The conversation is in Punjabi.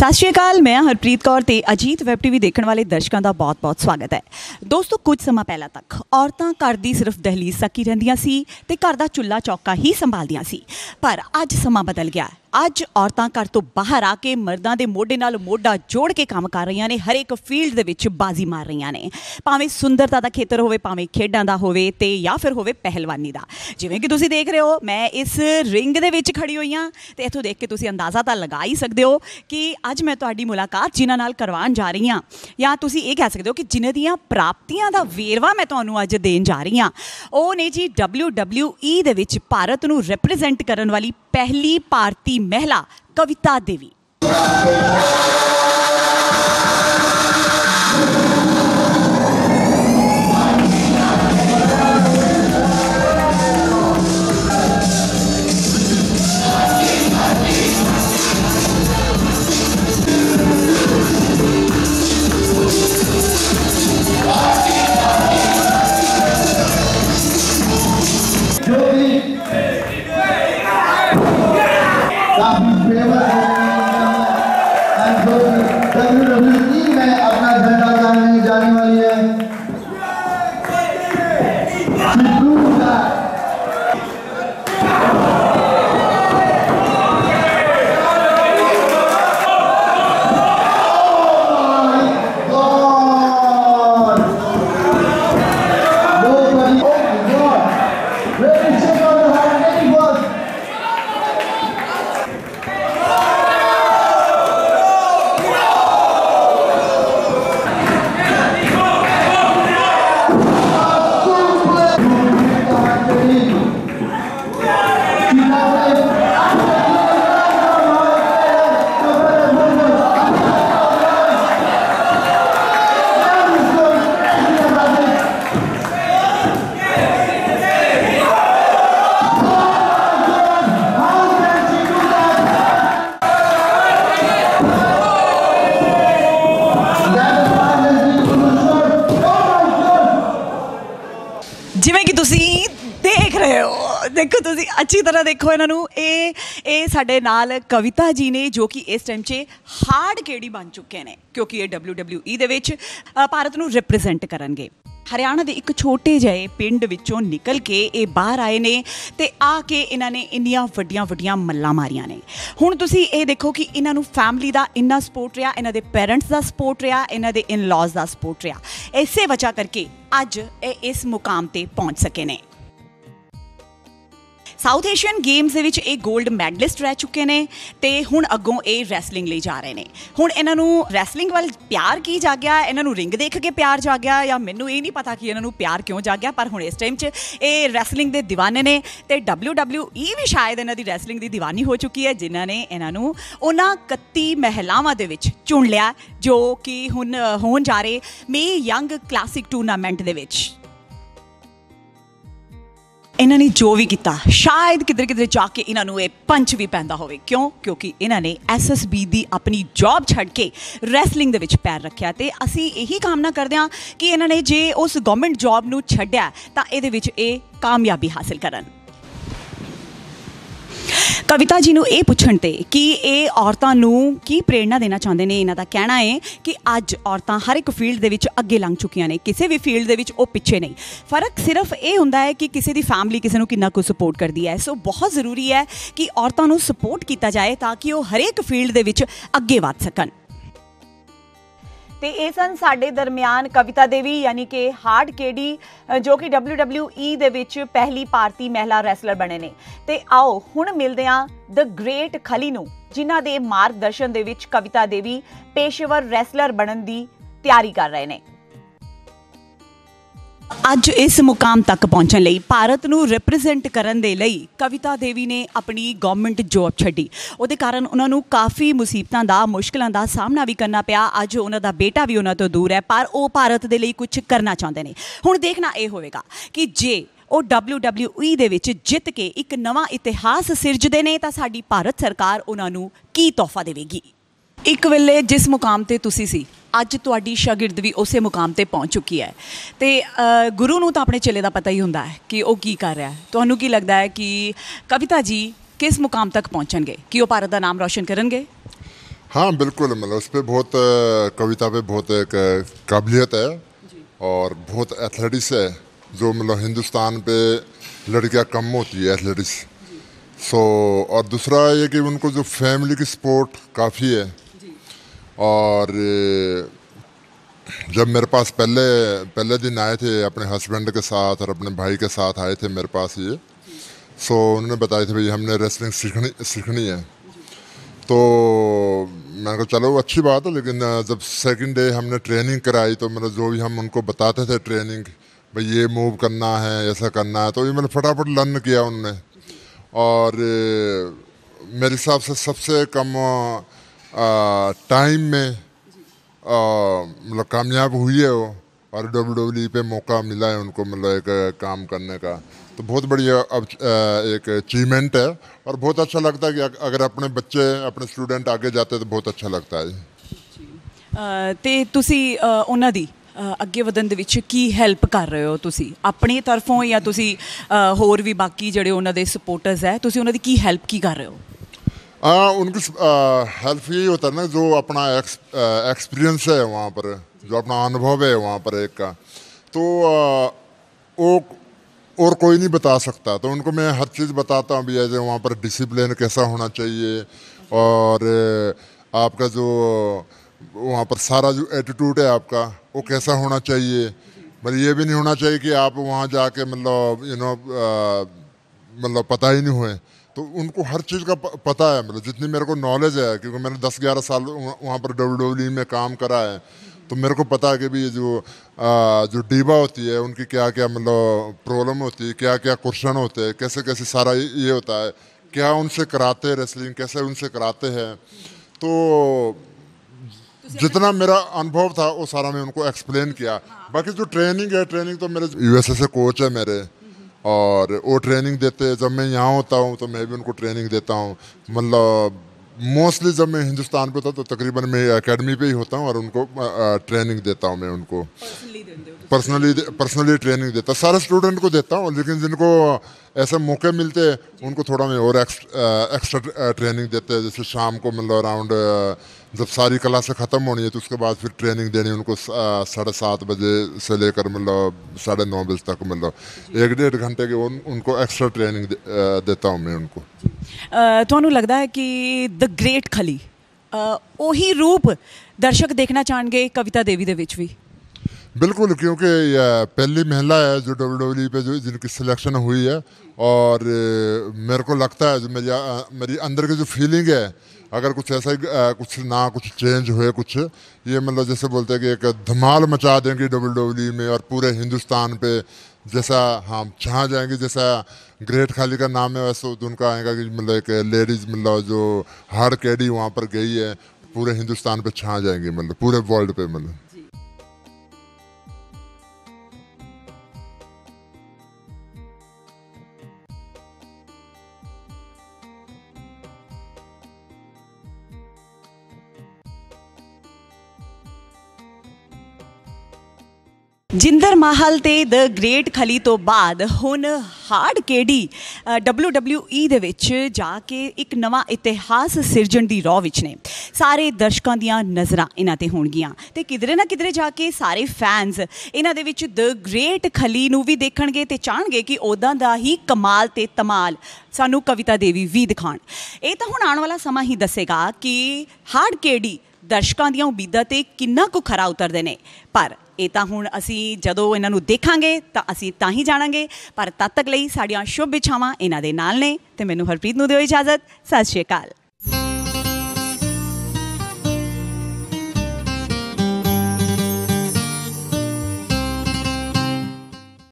ਸਤਿ ਸ਼੍ਰੀ ਅਕਾਲ, ਮੈਂ ਹਰਪ੍ਰੀਤ ਕੌਰ ਤੇ ਅਜੀਤ ਵੈਬ ਟੀਵੀ ਦੇਖਣ ਵਾਲੇ ਦਰਸ਼ਕਾਂ ਦਾ ਬਹੁਤ-ਬਹੁਤ ਸਵਾਗਤ ਹੈ। ਦੋਸਤੋ, ਕੁਝ ਸਮਾਂ ਪਹਿਲਾਂ ਤੱਕ ਔਰਤਾਂ ਘਰ ਦੀ ਸਿਰਫ ਦਹਲੀਜ਼ ਤੱਕ ਹੀ ਰਹਿੰਦੀਆਂ ਸੀ ਤੇ ਘਰ ਦਾ ਚੁੱਲ੍ਹਾ ਚੌਕਾ ਹੀ ਸੰਭਾਲਦੀਆਂ ਸੀ। ਪਰ ਅੱਜ ਸਮਾਂ ਬਦਲ ਗਿਆ ਅੱਜ ਔਰਤਾਂ ਘਰ ਤੋਂ ਬਾਹਰ ਆ ਕੇ ਮਰਦਾਂ ਦੇ ਮੋਢੇ ਨਾਲ ਮੋਢਾ ਜੋੜ ਕੇ ਕੰਮ ਕਰ ਰਹੀਆਂ ਨੇ ਹਰੇਕ ਫੀਲਡ ਦੇ ਵਿੱਚ ਬਾਜ਼ੀ ਮਾਰ ਰਹੀਆਂ ਨੇ। ਭਾਵੇਂ ਸੁੰਦਰਤਾ ਦਾ ਖੇਤਰ ਹੋਵੇ, ਭਾਵੇਂ ਖੇਡਾਂ ਦਾ ਹੋਵੇ ਤੇ ਜਾਂ ਫਿਰ ਹੋਵੇ ਪਹਿਲਵਾਨੀ ਦਾ। ਜਿਵੇਂ ਕਿ ਤੁਸੀਂ ਦੇਖ ਰਹੇ ਹੋ, ਮੈਂ ਇਸ ਰਿੰਗ ਦੇ ਵਿੱਚ ਖੜੀ ਹੋਈ ਹਾਂ ਤੇ ਇੱਥੋਂ ਦੇਖ ਕੇ ਤੁਸੀਂ ਅੰਦਾਜ਼ਾ ਤਾਂ ਲਗਾ ਹੀ ਸਕਦੇ ਹੋ ਕਿ ਅੱਜ ਮੈਂ ਤੁਹਾਡੀ ਮੁਲਾਕਾਤ ਜਿਨ੍ਹਾਂ ਨਾਲ ਕਰਵਾਉਣ ਜਾ ਰਹੀ ਹਾਂ। ਜਾਂ ਤੁਸੀਂ ਇਹ ਕਹਿ ਸਕਦੇ ਹੋ ਕਿ ਜਿਨ੍ਹਾਂ ਦੀਆਂ ਪ੍ਰਾਪਤੀਆਂ ਦਾ ਵੇਰਵਾ ਮੈਂ ਤੁਹਾਨੂੰ ਅੱਜ ਦੇਣ ਜਾ ਰਹੀ ਹਾਂ। ਉਹ ਨੇ ਜੀ WWE ਦੇ ਵਿੱਚ ਭਾਰਤ ਨੂੰ ਰਿਪਰੈਜ਼ੈਂਟ ਕਰਨ ਵਾਲੀ ਪਹਿਲੀ ਭਾਰਤੀ ਮਹਿਲਾ ਕਵਿਤਾ ਦੇਵੀ। ਦੇਖੋ ਤੁਸੀਂ ਅੱਛੀ ਤਰ੍ਹਾਂ ਦੇਖੋ ਇਹਨਾਂ ਨੂੰ। ਇਹ ਇਹ ਸਾਡੇ ਨਾਲ ਕਵਿਤਾ ਜੀ ਨੇ ਜੋ ਕਿ ਇਸ ਟਾਈਮ 'ਚ ਹਾਰਡ ਕਿਹੜੀ ਬਣ ਚੁੱਕੇ ਨੇ, ਕਿਉਂਕਿ ਇਹ WWE ਦੇ ਵਿੱਚ ਭਾਰਤ ਨੂੰ ਰਿਪਰੈਜ਼ੈਂਟ ਕਰਨਗੇ। ਹਰਿਆਣਾ ਦੇ ਇੱਕ ਛੋਟੇ ਜਿਹੇ ਪਿੰਡ ਵਿੱਚੋਂ ਨਿਕਲ ਕੇ ਇਹ ਬਾਹਰ ਆਏ ਨੇ ਤੇ ਆ ਕੇ ਇਹਨਾਂ ਨੇ ਇੰਨੀਆਂ ਵੱਡੀਆਂ ਵੱਡੀਆਂ ਮੱਲਾਂ ਮਾਰੀਆਂ ਨੇ। ਹੁਣ ਤੁਸੀਂ ਇਹ ਦੇਖੋ ਕਿ ਇਹਨਾਂ ਨੂੰ ਫੈਮਿਲੀ ਦਾ ਇੰਨਾ ਸਪੋਰਟ ਰਿਹਾ, ਇਹਨਾਂ ਦੇ ਪੇਰੈਂਟਸ ਦਾ ਸਪੋਰਟ ਰਿਹਾ, ਇਹਨਾਂ ਦੇ ਇਨ-ਲॉज ਦਾ ਸਪੋਰਟ ਰਿਹਾ। ਇਸੇ ਵਜ੍ਹਾ ਕਰਕੇ ਅੱਜ ਇਹ ਇਸ ਮੁਕਾਮ ਤੇ ਪਹੁੰਚ ਸਕੇ ਨੇ। ਸਾਊਥ ਏਸ਼ੀਅਨ ਗੇਮਸ ਦੇ ਵਿੱਚ ਇਹ 골ਡ ਮੈਡਲਿਸਟ ਰਹਿ ਚੁੱਕੇ ਨੇ ਤੇ ਹੁਣ ਅੱਗੋਂ ਇਹ ਰੈਸਲਿੰਗ ਲਈ ਜਾ ਰਹੇ ਨੇ। ਹੁਣ ਇਹਨਾਂ ਨੂੰ ਰੈਸਲਿੰਗ ਵੱਲ ਪਿਆਰ ਕੀ ਜਾਗਿਆ? ਇਹਨਾਂ ਨੂੰ ਰਿੰਗ ਦੇਖ ਕੇ ਪਿਆਰ ਜਾਗਿਆ ਜਾਂ ਮੈਨੂੰ ਇਹ ਨਹੀਂ ਪਤਾ ਕਿ ਇਹਨਾਂ ਨੂੰ ਪਿਆਰ ਕਿਉਂ ਜਾਗਿਆ, ਪਰ ਹੁਣ ਇਸ ਟਾਈਮ 'ਚ ਇਹ ਰੈਸਲਿੰਗ ਦੇ ਦੀਵਾਨੇ ਨੇ ਤੇ WWE ਵੀ ਸ਼ਾਇਦ ਇਹਨਾਂ ਦੀ ਰੈਸਲਿੰਗ ਦੀ ਦੀਵਾਨੀ ਹੋ ਚੁੱਕੀ ਹੈ, ਜਿਨ੍ਹਾਂ ਨੇ ਇਹਨਾਂ ਨੂੰ ਉਹਨਾਂ 31 ਮਹਿਲਾਵਾਂ ਦੇ ਵਿੱਚ ਚੁਣ ਲਿਆ, ਜੋ ਕਿ ਹੁਣ ਹੋਣ ਜਾ ਰਹੇ ਮੇ ਯੰਗ ਕਲਾਸਿਕ ਟੂਰਨਾਮੈਂਟ ਦੇ ਵਿੱਚ। ਇਹਨਾਂ ਨੇ ਜੋ ਵੀ ਕੀਤਾ, ਸ਼ਾਇਦ ਕਿਧਰ ਕਿਧਰ ਜਾ ਕੇ ਇਹਨਾਂ ਨੂੰ ਇਹ ਪੰਚ ਵੀ ਪੈਂਦਾ ਹੋਵੇ। ਕਿਉਂ? ਕਿਉਂਕਿ ਇਹਨਾਂ ਨੇ ਐਸਐਸਬੀ ਦੀ ਆਪਣੀ ਜੌਬ ਛੱਡ ਕੇ ਰੈਸਲਿੰਗ ਦੇ ਵਿੱਚ ਪੈਰ ਰੱਖਿਆ ਤੇ ਅਸੀਂ ਇਹੀ ਕਾਮਨਾ ਕਰਦੇ ਹਾਂ ਕਿ ਇਹਨਾਂ ਨੇ ਜੇ ਉਸ ਗਵਰਨਮੈਂਟ ਜੌਬ ਨੂੰ ਛੱਡਿਆ, ਤਾਂ ਇਹਦੇ ਵਿੱਚ ਇਹ ਕਾਮਯਾਬੀ ਹਾਸਲ ਕਰਨ। ਕਵਿਤਾ ਜੀ ਨੂੰ ਇਹ ਪੁੱਛਣ ਤੇ ਕਿ ਇਹ ਔਰਤਾਂ ਨੂੰ ਕੀ ਪ੍ਰੇਰਣਾ ਦੇਣਾ ਚਾਹੁੰਦੇ ਨੇ, ਇਹਨਾਂ ਦਾ ਕਹਿਣਾ ਹੈ ਕਿ ਅੱਜ ਔਰਤਾਂ ਹਰ ਇੱਕ ਫੀਲਡ ਦੇ ਵਿੱਚ ਅੱਗੇ ਲੰਘ ਚੁੱਕੀਆਂ ਨੇ, ਕਿਸੇ ਵੀ ਫੀਲਡ ਦੇ ਵਿੱਚ ਉਹ ਪਿੱਛੇ ਨਹੀਂ। ਫ਼ਰਕ ਸਿਰਫ ਇਹ ਹੁੰਦਾ ਹੈ ਕਿ ਕਿਸੇ ਦੀ ਫੈਮਿਲੀ ਕਿਸੇ ਨੂੰ ਕਿੰਨਾ ਕੁ ਸਪੋਰਟ ਕਰਦੀ ਹੈ। ਸੋ ਬਹੁਤ ਜ਼ਰੂਰੀ ਹੈ ਕਿ ਔਰਤਾਂ ਨੂੰ ਸਪੋਰਟ ਕੀਤਾ ਜਾਏ ਤਾਂ ਕਿ ਉਹ ਹਰੇਕ ਫੀਲਡ ਦੇ ਵਿੱਚ ਅੱਗੇ ਵਧ ਸਕਣ। ਤੇ ਇਹ ਸਨ ਸਾਡੇ ਦਰਮਿਆਨ ਕਵਿਤਾ ਦੇਵੀ, ਯਾਨੀ ਕਿ ਹਾਰਡ ਕੇਡੀ ਜੋ ਕਿ WWE ਦੇ ਵਿੱਚ ਪਹਿਲੀ ਭਾਰਤੀ ਮਹਿਲਾ ਰੈਸਲਰ ਬਣੇ ਨੇ। ਤੇ ਆਓ ਹੁਣ ਮਿਲਦੇ ਹਾਂ ਦ ਗ੍ਰੇਟ ਖਲੀ ਨੂੰ, ਜਿਨ੍ਹਾਂ ਦੇ ਮਾਰਗਦਰਸ਼ਨ ਦੇ ਵਿੱਚ ਕਵਿਤਾ ਦੇਵੀ, ਪੇਸ਼ੇਵਰ ਰੈਸਲਰ ਬਣਨ ਦੀ ਤਿਆਰੀ ਕਰ ਰਹੇ ਨੇ। ਅੱਜ ਇਸ ਮੁਕਾਮ ਤੱਕ ਪਹੁੰਚਣ ਲਈ ਭਾਰਤ ਨੂੰ ਰਿਪਰੈਜ਼ੈਂਟ ਕਰਨ ਦੇ ਲਈ ਕਵਿਤਾ ਦੇਵੀ ਨੇ ਆਪਣੀ ਗਵਰਨਮੈਂਟ ਜੌਬ ਛੱਡੀ। ਉਹਦੇ ਕਾਰਨ ਉਹਨਾਂ ਨੂੰ ਕਾਫੀ ਮੁਸੀਬਤਾਂ ਦਾ, ਮੁਸ਼ਕਲਾਂ ਦਾ ਸਾਹਮਣਾ ਵੀ ਕਰਨਾ ਪਿਆ। ਅੱਜ ਉਹਨਾਂ ਦਾ ਬੇਟਾ ਵੀ ਉਹਨਾਂ ਤੋਂ ਦੂਰ ਹੈ, ਪਰ ਉਹ ਭਾਰਤ ਦੇ ਲਈ ਕੁਝ ਕਰਨਾ ਚਾਹੁੰਦੇ ਨੇ। ਹੁਣ ਦੇਖਣਾ ਇਹ ਹੋਵੇਗਾ ਕਿ ਜੇ ਉਹ WWE ਦੇ ਵਿੱਚ ਜਿੱਤ ਕੇ ਇੱਕ ਨਵਾਂ ਇਤਿਹਾਸ ਸਿਰਜਦੇ ਨੇ, ਤਾਂ ਸਾਡੀ ਭਾਰਤ ਸਰਕਾਰ ਉਹਨਾਂ ਨੂੰ ਕੀ ਤੋਹਫਾ ਦੇਵੇਗੀ? ਇੱਕ ਵੇਲੇ ਜਿਸ ਮੁਕਾਮ ਤੇ ਤੁਸੀਂ ਸੀ ਅੱਜ ਤੁਹਾਡੀ ਸ਼ਾਗਿਰਦ ਵੀ ਉਸੇ ਮੁਕਾਮ ਤੇ ਪਹੁੰਚ ਚੁੱਕੀ ਹੈ ਤੇ ਅ, ਗੁਰੂ ਨੂੰ ਤਾਂ ਆਪਣੇ ਚੇਲੇ ਦਾ ਪਤਾ ਹੀ ਹੁੰਦਾ ਹੈ ਕਿ ਉਹ ਕੀ ਕਰ ਰਿਹਾ ਹੈ ਤੁਹਾਨੂੰ ਕੀ ਲੱਗਦਾ ਹੈ ਕਿ ਕਵਿਤਾ ਜੀ ਕਿਸ ਮੁਕਾਮ ਤੱਕ ਪਹੁੰਚਣਗੇ ਕਿ ਉਹ ਭਾਰਤ ਦਾ ਨਾਮ ਰੌਸ਼ਨ ਕਰਨਗੇ हाँ बिल्कुल मतलब उस पर बहुत अ, कविता पे बहुत एक अ, काबिलियत है और बहुत एथलेटिक्स है जो मतलब हिंदुस्तान पे लड़कियां कम होती है एथलेटिक्स सो और दूसरा ये कि उनको जो फैमिली की सपोर्ट काफ़ी है और, जब मेरे पास पहले पहले दिन आए थे अपने हस्बैंड के साथ और अपने भाई के साथ आए थे मेरे पास ये सो उन्होंने बताया थे, भाई हमने रेसलिंग सीखनी सीखनी है। तो मैंने कहा, चलो, अच्छी बात है, लेकिन, जब सेकंड डे हमने ट्रेनिंग कराई तो मतलब जो भी हम उनको बताते थे ट्रेनिंग भाई ये मूव करना है, ऐसा करना है तो ये मैंने फटाफट लर्न किया उनने। और, मेरे हिसाब से सबसे कम टाइम में अ, मतलब कामयाब हुई है वो और डब्ल्यू डब्ल्यू पे मौका मिला है उनको मतलब एक अ, काम करने का तो बहुत बढ़िया अब अ, एक अचीवमेंट है और बहुत अच्छा लगता है कि अग- अगर अपने बच्चे अपने स्टूडेंट आगे जाते हैं तो बहुत अच्छा लगता है ਅ, ਤੇ ਤੁਸੀਂ ਅ, ਉਹਨਾਂ ਦੀ ਅ, ਅੱਗੇ ਵਧਣ ਦੇ ਵਿੱਚ ਕੀ ਹੈਲਪ ਕਰ ਰਹੇ ਹੋ ਤੁਸੀਂ ਆਪਣੀ ਤਰਫੋਂ ਜਾਂ ਤੁਸੀਂ ਅ, ਹੋਰ ਵੀ ਬਾਕੀ ਜਿਹੜੇ ਉਹਨਾਂ ਦੇ ਸਪੋਰਟਰਸ ਹੈ ਤੁਸੀਂ ਉਹਨਾਂ ਦੀ ਕੀ ਹੈਲਪ ਕੀ ਕਰ ਰਹੇ ਹੋ आ, उनकी हेल्प यही होता है ना जो अपना एक्सपीरियंस है वहाँ पर जो अपना अनुभव है वहाँ पर एक का। तो आ, वो और कोई नहीं बता सकता। तो उनको मैं हर चीज़ बताता हूँ भैया ऐसे वहाँ पर डिसिप्लिन कैसा होना चाहिए और आपका जो वहाँ पर सारा जो एटीट्यूड है आपका वो कैसा होना चाहिए। मतलब ये भी नहीं होना चाहिए कि आप वहाँ जाके मतलब यू नो मतलब पता ही नहीं हुए। तो उनको हर चीज़ का पता है मतलब जितनी मेरे को नॉलेज है क्योंकि मैंने 10-11 साल वहाँ पर डब्ल्यू डब्ल्यू में काम करा है तो मेरे को पता है कि भी जो आ, जो डीबा होती है उनकी क्या क्या मतलब प्रॉब्लम होती है क्या क्या क्वेश्चन होते हैं कैसे कैसे सारा ये ये होता है क्या उनसे कराते हैं रेसलिंग कैसे उनसे कराते हैं तो जितना मेरा अनुभव था वो सारा मैं उनको एक्सप्लेन किया। बाकी जो ट्रेनिंग है ट्रेनिंग तो मेरे यूएसए से कोच है मेरे। और वो ट्रेनिंग देते हैं जब मैं यहाँ होता हूँ तो मैं भी उनको ट्रेनिंग देता हूँ मतलब मोस्टली जब मैं हिंदुस्तान पे होता तो तकरीबन मैं एकेडमी पे ही होता हूँ और उनको ट्रेनिंग देता हूँ मैं उनको। पर्सनली पर्सनली ट्रेनिंग देता। सारे स्टूडेंट को देता हूँ लेकिन जिनको ऐसे मौके मिलते हैं उनको थोड़ा मैं और एक्स्ट्रा ट्रेनिंग देते हैं जैसे शाम को मतलब अराउंड जब सारी क्लासें ख़त्म होनी है तो उसके बाद फिर ट्रेनिंग देनी उनको साढ़े सात बजे से लेकर मतलब साढ़े नौ बजे तक मतलब। एक डेढ़ घंटे की उन, उनको एक्स्ट्रा ट्रेनिंग दे, देता हूँ मैं उनको। ਤੁਹਾਨੂੰ ਲੱਗਦਾ ਹੈ ਕਿ ਦ ਗ੍ਰੇਟ ਖਲੀ ਅ, ਉਹੀ ਰੂਪ ਦਰਸ਼ਕ ਦੇਖਣਾ ਚਾਹਣਗੇ ਕਵਿਤਾ ਦੇਵੀ ਦੇ ਵਿੱਚ ਵੀ बिल्कुल क्योंकि ये पहली महिला है जो डब्ल्यू पे जो जिनकी सिलेक्शन हुई है और अ, मेरे को लगता है जो मेरी अ, मेरी अंदर की जो फीलिंग है अगर कुछ ऐसा ही अ, कुछ ना कुछ चेंज हुए कुछ ये मतलब जैसे बोलते हैं कि एक धमाल मचा देंगे डब्ल्यू में और पूरे हिंदुस्तान पे जैसा हम जहाँ जाएंगे जैसा ग्रेट खाली का नाम है वैसे तो उनका आएगा कि मतलब एक लेडीज मतलब जो हार्ड कैडी वहाँ पर गई है पूरे हिंदुस्तान पे छा जाएंगे मतलब पूरे वर्ल्ड पे मतलब ਜਿੰਦਰ ਮਾਹਲ ਤੇ ਦ ਗ੍ਰੇਟ ਖਲੀ ਤੋਂ ਬਾਅਦ ਹੁਣ ਹਾਰਡ ਕੇਡੀ WWE ਦੇ ਵਿੱਚ ਜਾ ਕੇ ਇੱਕ ਨਵਾਂ ਇਤਿਹਾਸ ਸਿਰਜਣ ਦੀ ਰੋਹ ਵਿੱਚ ਨੇ। ਸਾਰੇ ਦਰਸ਼ਕਾਂ ਦੀਆਂ ਨਜ਼ਰਾਂ ਇਹਨਾਂ ਤੇ ਹੋਣਗੀਆਂ ਤੇ ਕਿਧਰੇ ਨਾ ਕਿਧਰੇ ਜਾ ਕੇ ਸਾਰੇ ਫੈਨਸ ਇਹਨਾਂ ਦੇ ਵਿੱਚ ਦ ਗ੍ਰੇਟ ਖਲੀ ਨੂੰ ਵੀ ਦੇਖਣਗੇ ਤੇ ਚਾਹਣਗੇ ਕਿ ਉਦਾਂ ਦਾ ਹੀ ਕਮਾਲ ਤੇ ਤਮਾਲ ਸਾਨੂੰ ਕਵਿਤਾ ਦੇਵੀ ਵੀ ਦਿਖਾਣ ਇਹ ਤਾਂ ਹੁਣ ਆਉਣ ਵਾਲਾ ਸਮਾਂ ਹੀ ਦੱਸੇਗਾ ਕਿ ਹਾਰਡ ਕੇਡੀ ਦਰਸ਼ਕਾਂ ਦੀਆਂ ਉਮੀਦਾਂ ਤੇ ਕਿੰਨਾ ਕੁ ਖਰਾ ਉਤਰਦੇ ਨੇ। ਪਰ ਇਹ ਤਾਂ ਹੁਣ ਅਸੀਂ ਜਦੋਂ ਇਹਨਾਂ ਨੂੰ ਦੇਖਾਂਗੇ, ਤਾਂ ਅਸੀਂ ਤਾਂ ਹੀ ਜਾਣਾਂਗੇ। ਪਰ ਤਦ ਤੱਕ ਲਈ ਸਾਡੀਆਂ ਸ਼ੁਭ ਇੱਛਾਵਾਂ ਇਹਨਾਂ ਦੇ ਨਾਲ ਨੇ। ਤੇ ਮੈਨੂੰ ਹਰਪ੍ਰੀਤ ਨੂੰ ਦਿਓ ਇਜਾਜ਼ਤ। ਸਤਿ ਸ਼੍ਰੀ ਅਕਾਲ।